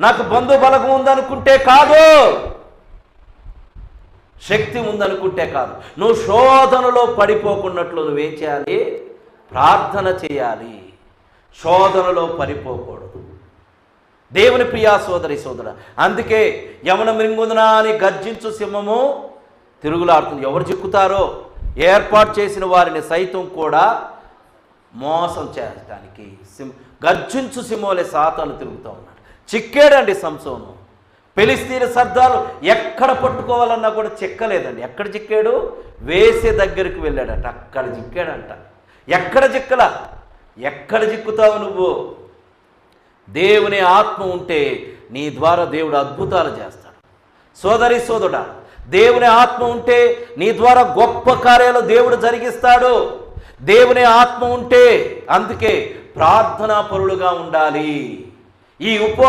నాకు బంధు బలగం ఉందనుకుంటే కాదు. శక్తి ఉందనుకుంటే కాదు. నువ్వు శోధనలో పడిపోకున్నట్లు నువ్వేం చేయాలి? ప్రార్థన చేయాలి. శోధనలో పడిపోకూడదు. దేవుని ప్రియా సోదరి సోదర అందుకే యమన మృంగుదన అని గర్జించు సింహము తిరుగులాడుతుంది. ఎవరు చిక్కుతారో? ఏర్పాటు చేసిన వారిని సైతం కూడా మోసం చేయడానికి సింహ గర్జించు సింహలే సాతాను తిరుగుతూ ఉన్నాడు చిక్కాడండి సంసోను. పెలిస్తీన సర్దాలు ఎక్కడ పట్టుకోవాలన్నా కూడా చిక్కలేదండి. ఎక్కడ చిక్కాడు? వేసే దగ్గరికి వెళ్ళాడట. అక్కడ చిక్కాడంట. ఎక్కడ చిక్కలా? ఎక్కడ చిక్కుతావు నువ్వు? దేవుని ఆత్మ ఉంటే నీ ద్వారా దేవుడు అద్భుతాలు చేస్తాడు. సోదరి సోదరుడా దేవుని ఆత్మ ఉంటే నీ ద్వారా గొప్ప కార్యాలు దేవుడు జరిగిస్తాడు. దేవుని ఆత్మ ఉంటే అందుకే ప్రార్థనా పరులుగా ఉండాలి. ఈ ఉప